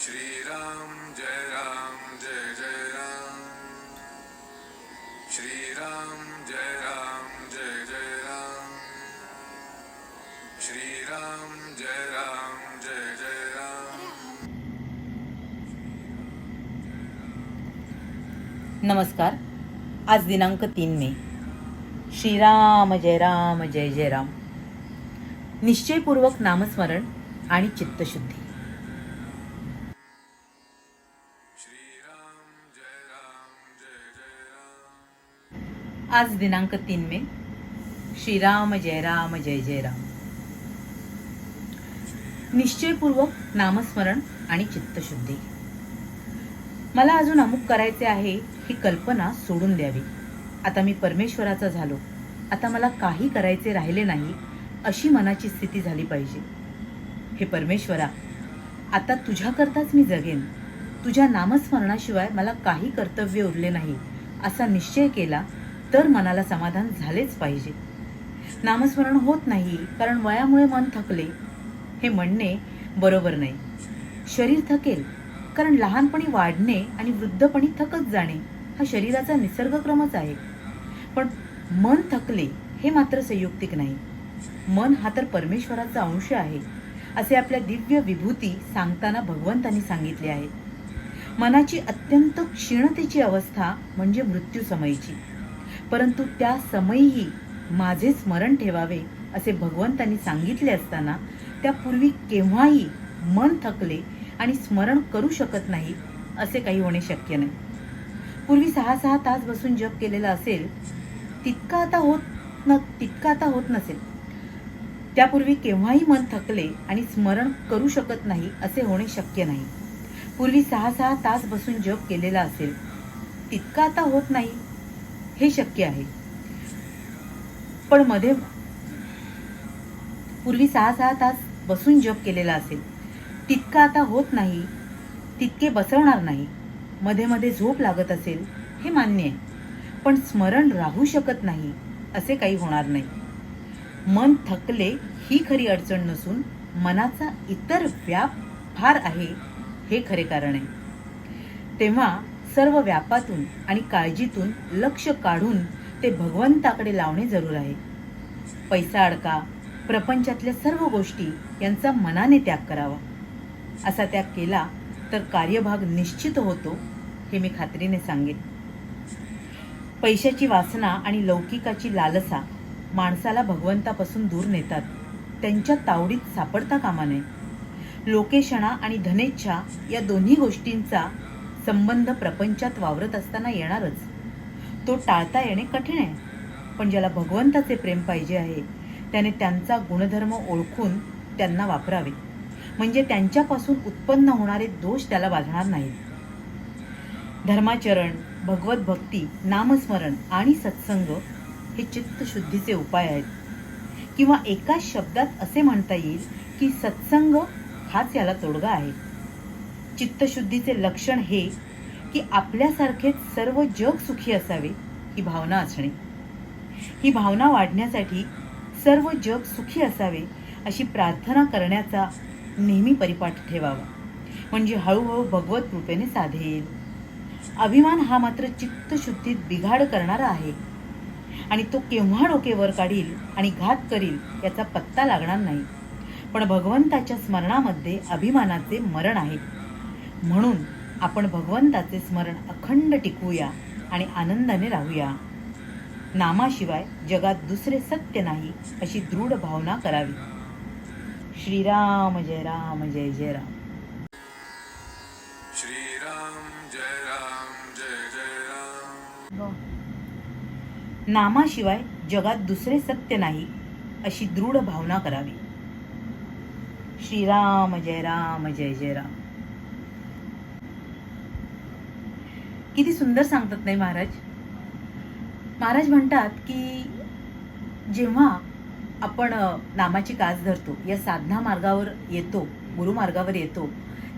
श्रीराम जय राम जय जय राम। श्रीराम जय राम जय जय राम। श्रीराम जय राम जय जय राम। नमस्कार. आज दिनांक तीन मे. श्रीराम जय राम जय जय राम. निश्चयपूर्वक नामस्मरण आणि चित्तशुद्धी. आज दिनांक तीन मे. श्रीराम जय राम जय जय राम. निश्चयपूर्वक नामस्मरण आणि चित्तशुद्धी. मला अजून अमुक करायचे आहे ही कल्पना सोडून द्यावी. आता मी परमेश्वराचा झालो. आता मला काही करायचे राहिले नाही अशी मनाची स्थिती झाली पाहिजे. हे परमेश्वरा आता तुझ्याकरताच मी जगेन. तुझ्या नामस्मरणाशिवाय मला काही कर्तव्य उरले नाही असा निश्चय केला तर मनाला समाधान झालेच पाहिजे. नामस्मरण होत नाही कारण वयामुळे मन थकले. हे म्हणणे बरोबर नाही. शरीर थकेल कारण लहानपणी वाढणे आणि वृद्धपणी थकत जाणे हा शरीराचा निसर्गक्रमच आहे. पण मन थकले हे मात्र संयुक्तिक नाही. मन हा तर परमेश्वराचा अंश आहे असे आपल्या दिव्य विभूती सांगताना भगवंतांनी सांगितले आहे. मनाची अत्यंत क्षीणतेची अवस्था म्हणजे मृत्यू समयची परंतु त्या समयीही माझे स्मरण ठेवावे असे भगवंतांनी सांगितले असताना त्यापूर्वी केव्हाही मन थकले आणि स्मरण करू शकत नाही असे काही होणे शक्य नाही. पूर्वी सहा सहा तास बसून जप केलेला असेल तितका आता होत न तितका आता होत नसेल. त्यापूर्वी केव्हाही मन थकले आणि स्मरण करू शकत नाही असे होणे शक्य नाही. पूर्वी सहा सहा तास बसून जप केलेला असेल तितका आता होत नाही हे शक्य आहे. पण मध्ये पूर्वी सहा सहा तास बसून जप केलेला असेल. तितका आता होत नाही तितके बसवणार नाही. मध्ये मध्ये झोप लागत असेल हे मान्य आहे. पण स्मरण राहू शकत नाही असे काही होणार नाही. मन थकले ही खरी अडचण नसून मनाचा इतर व्याप फार आहे हे खरे कारण आहे. तेव्हा सर्व व्यापातून आणि काळजीतून लक्ष काढून ते भगवंताकडे लावणे जरूर आहे. पैसा अडका प्रपंचातल्या सर्व गोष्टी यांचा मनाने त्याग करावा. असा त्याग केला तर कार्यभाग निश्चित होतो हे मी खात्रीने सांगेन. पैशाची वासना आणि लौकिकाची लालसा माणसाला भगवंतापासून दूर नेतात. त्यांच्या तावडीत सापडता कामा नये. लोकेशणा आणि धनेच्छा या दोन्ही गोष्टींचा संबंध प्रपंचात वावरत असताना येणारच. तो टाळता येणे कठीण आहे. पण ज्याला भगवंताचे प्रेम पाहिजे आहे त्याने त्यांचा गुणधर्म ओळखून त्यांना वापरावे. म्हणजे त्यांच्यापासून उत्पन्न होणारे दोष त्याला बाधणार नाहीत. धर्माचरण भगवत भक्ती नामस्मरण आणि सत्संग हे चित्तशुद्धीचे उपाय आहेत. किंवा एकाच शब्दात असे म्हणता येईल की सत्संग हाच याला तोडगा आहे. चित्तशुद्धीचे लक्षण हे की आपल्यासारखेच सर्व जग सुखी असावे ही भावना असणे. ही भावना वाढण्यासाठी सर्व जग सुखी असावे अशी प्रार्थना करण्याचा नेहमी परिपाठ ठेवावा. म्हणजे हळूहळू भगवत कृपेने साधेल. अभिमान हा मात्र चित्तशुद्धीत बिघाड करणारा आहे. आणि तो केव्हा डोकेवर काढील आणि घात करील याचा पत्ता लागणार नाही. पण भगवंताच्या स्मरणामध्ये अभिमानाचे मरण आहे. म्हणून आपण भगवंताचे स्मरण अखंड टिकवूया आणि आनंदाने राहूया. नामाशिवाय जगात दुसरे सत्य नाही अशी दृढ भावना करावी. श्रीराम जय राम जय जय राम. श्रीराम जय राम जय जय राम. नामाशिवाय जगात दुसरे सत्य नाही अशी दृढ भावना करावी. श्रीराम जय राम जय जय राम. किती सुंदर सांगतात नाही महाराज? महाराज म्हणतात की जेव्हा आपण नामाची कास धरतो या साधना मार्गावर येतो गुरुमार्गावर येतो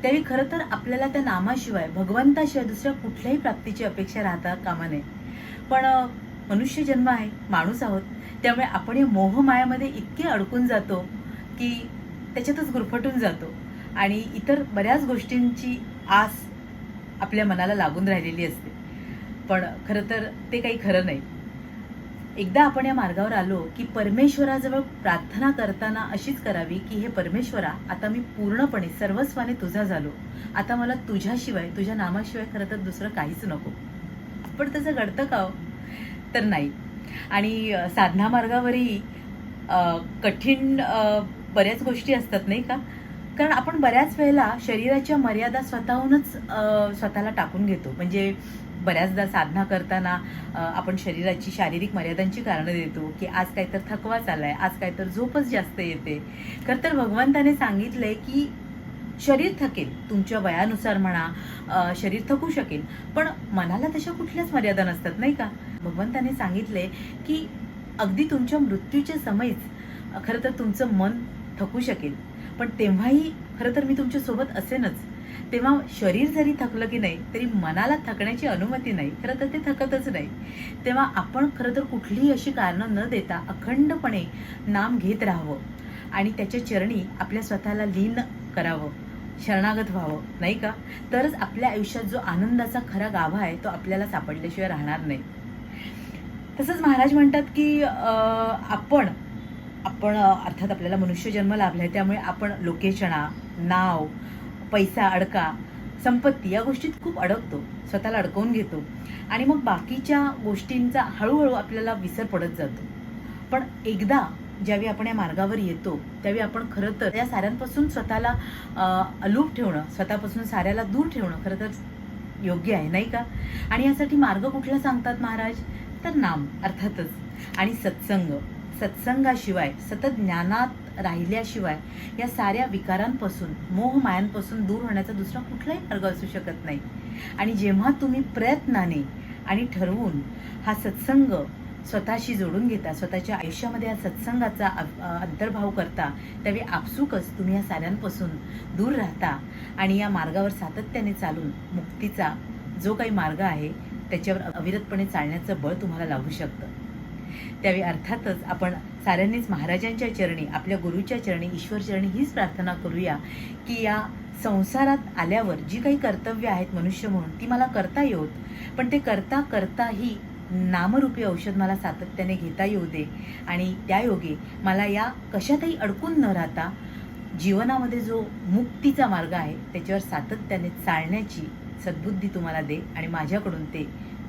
त्यावेळी खरं तर आपल्याला त्या नामाशिवाय भगवंताशिवाय दुसऱ्या कुठल्याही प्राप्तीची अपेक्षा राहता कामा नये. पण मनुष्य जन्म आहे माणूस आहोत त्यामुळे आपण या मोहमायामध्ये इतके अडकून जातो की त्याच्यातच गुरफटून जातो. आणि इतर बऱ्याच गोष्टींची आस आपल्या मनाला लागून राहिलेली असते. पण खरं तर ते काही खरं नाही. एकदा आपण या मार्गावर आलो की परमेश्वराजवळ प्रार्थना करताना अशीच करावी की हे परमेश्वरा आता मी पूर्णपणे सर्वस्वाने तुझा झालो. आता मला तुझ्याशिवाय तुझ्या नामाशिवाय खरं तर दुसरं काहीच नको. पण तसं घडतं का हो? तर नाही. आणि साधना मार्गावरही कठीण बऱ्याच गोष्टी असतात नाही का? कारण आपण बऱ्याच वेळेला शरीराच्या मर्यादा स्वतःहूनच स्वतःला टाकून घेतो. म्हणजे बऱ्याचदा साधना करताना आपण शरीराची शारीरिक मर्यादांची कारणं देतो की आज काय तर थकवा चालाय आज काय तर झोपच जास्त येते. खरं तर भगवंताने सांगितलंय की शरीर थकेल तुमच्या वयानुसार म्हणा शरीर थकू शकेल पण मनाला तशा कुठल्याच मर्यादा नसतात नाही का? भगवंताने सांगितले की अगदी तुमच्या मृत्यूच्या समयीच खरं तर तुमचं मन थकू शकेल. पण तेव्हाही खरं तर मी तुमच्यासोबत असेनच. तेव्हा शरीर जरी थकलं की नाही तरी मनाला थकण्याची अनुमती नाही. खरं तर ते थकतच नाही. तेव्हा आपण खरं तर कुठलीही अशी कारणं न देता अखंडपणे नाम घेत राहावं आणि त्याच्या चरणी आपल्या स्वतःला लीन करावं शरणागत व्हावं नाही का? तरच आपल्या आयुष्यात जो आनंदाचा खरा गाभा आहे तो आपल्याला सापडल्याशिवाय राहणार नाही. तसंच महाराज म्हणतात की आपण आपण अर्थात आपल्याला मनुष्य जन्म लाभला आहे त्यामुळे आपण लोकेशना नाव पैसा अडका संपत्ती या गोष्टीत खूप अडकतो स्वतःला अडकवून घेतो. आणि मग बाकीच्या गोष्टींचा हळूहळू आपल्याला विसर पडत जातो. पण एकदा ज्यावेळी आपण या मार्गावर येतो त्यावेळी आपण खरं तर या साऱ्यांपासून स्वतःला अलूप ठेवणं स्वतःपासून साऱ्याला दूर ठेवणं खरं तर योग्य आहे नाही का? आणि यासाठी मार्ग कुठला सांगतात महाराज? तर नाम अर्थातच. आणि सत्संग. सत्संगाशिवाय सतत ज्ञानात राहिल्याशिवाय या साऱ्या विकारांपासून मोहमायांपासून दूर होण्याचा दुसरा कुठलाही मार्ग असू शकत नाही. आणि जेव्हा तुम्ही प्रयत्नाने आणि ठरवून हा सत्संग स्वतःशी जोडून घेता स्वतःच्या आयुष्यामध्ये या सत्संगाचा अंतर्भाव करता त्यावेळी आपसुकच तुम्ही या साऱ्यांपासून दूर राहता आणि या मार्गावर सातत्याने चालून मुक्तीचा जो काही मार्ग आहे त्याच्यावर अविरतपणे चालण्याचं बळ तुम्हाला लागू शकतं. त्यावेळी अर्थातच आपण साऱ्यांनीच महाराजांच्या चरणी आपल्या गुरुच्या चरणी ईश्वर चरणी हीच प्रार्थना करूया की या संसारात आल्यावर जी काही कर्तव्य आहेत मनुष्य म्हणून ती मला करता येऊत पण ते करता करताही नामरूपी औषध मला सातत्याने घेता येऊ दे. आणि त्या योगे मला या कशातही अडकून न राहता जीवनामध्ये जो मुक्तीचा मार्ग आहे त्याच्यावर सातत्याने चालण्याची सद्बुद्धी तुम्हाला दे आणि माझ्याकडून ते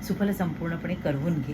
सुफल संपूर्णपणे करवून घे.